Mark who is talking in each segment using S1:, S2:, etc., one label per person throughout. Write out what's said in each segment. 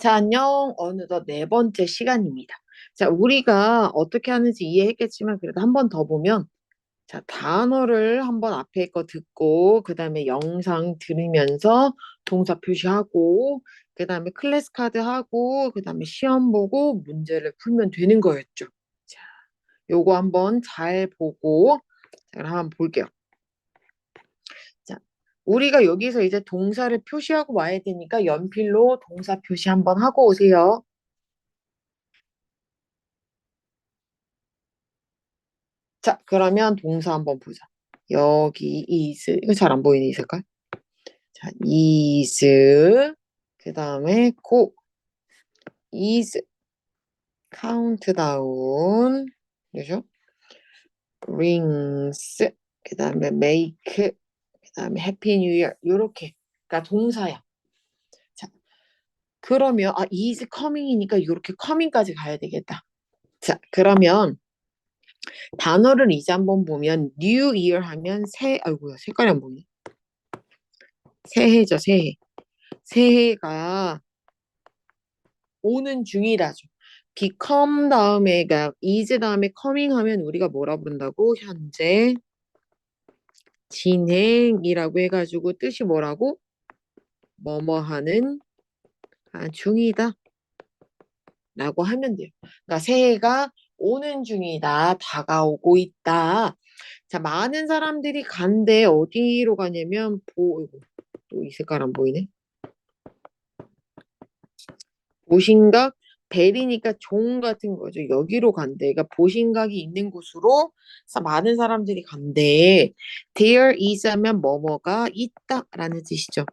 S1: 자, 안녕. 어느덧 네 번째 시간입니다. 자, 우리가 어떻게 하는지 이해했겠지만 그래도 한 번 더 보면 자, 단어를 한번 앞에 거 듣고 그다음에 영상 들으면서 동사 표시하고 그다음에 클래스 카드 하고 그다음에 시험 보고 문제를 풀면 되는 거였죠. 자, 요거 한번 잘 보고 자, 그럼 한번 볼게요. 자, 우리가 여기서 이제 동사를 표시하고 와야 되니까 연필로 동사 표시 한번 하고 오세요. 자, 그러면 동사 한번 보자. 여기 is 이거 잘 안 보이네 이 색깔. 자, is 그 다음에 go is countdown 그죠? rings 그 다음에 make 그 다음에 happy new year 요렇게 그러니까 동사야. 자, 그러면 아 is coming이니까 요렇게 coming까지 가야 되겠다. 자, 그러면 단어를 이제 한번 보면 new year 하면 새 아이고야 색깔이 안 보이네. 새해죠 새해. 새해가 오는 중이라죠. become 다음에가 is 다음에 coming 하면 우리가 뭐라 부른다고? 현재 진행이라고 해가지고 뜻이 뭐라고? 뭐뭐 하는 아, 중이다. 라고 하면 돼요. 그러니까 새해가 오는 중이다. 다가오고 있다. 자, 많은 사람들이 간대 어디로 가냐면 보 또이 색깔 안 보이네. 보신각 벨이니까 종 같은 거죠. 여기로 간대. 그러니까 보신각이 있는 곳으로 사- 많은 사람들이 간대. There is 하면 뭐뭐가 있다라는 뜻이죠.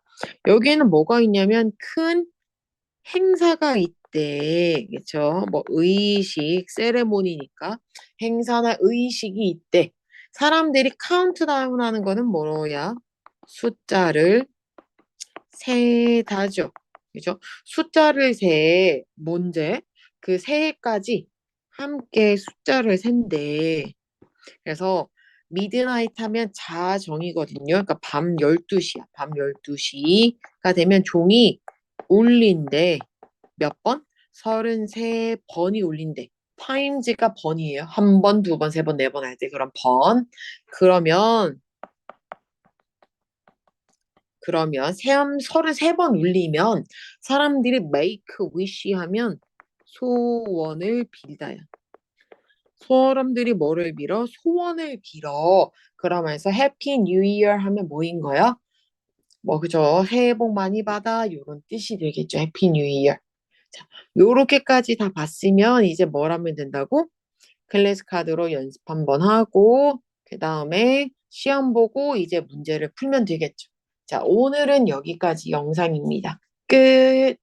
S1: 여기에는 뭐가 있냐면 큰 행사가 있대. 그렇죠? 뭐 의식, 세레모니니까 행사나 의식이 있대. 사람들이 카운트다운 하는 거는 뭐야? 숫자를 세다죠. 그죠? 숫자를 세, 뭔제? 그 새해까지 함께 숫자를 센대. 그래서 미드나잇 하면 자정이거든요. 그러니까 밤 12시야. 밤 12시가 되면 종이 울린대. 몇 번? 33번이 울린대. 타임즈가 번이에요. 한 번, 두 번, 세 번, 네 번 할 때 그런 번. 그러면 그러면 세암 33번 울리면 사람들이 make wish 하면 소원을 빌다야. 사람들이 뭐를 빌어? 소원을 빌어. 그러면서 해피 뉴 이어 하면 뭐인 거야? 뭐 그죠? 새해 복 많이 받아 요런 뜻이 되겠죠. 해피 뉴 이어. 자, 요렇게까지 다 봤으면 이제 뭘 하면 된다고? 클래스 카드로 연습 한번 하고 그 다음에 시험 보고 이제 문제를 풀면 되겠죠. 자, 오늘은 여기까지 영상입니다. 끝.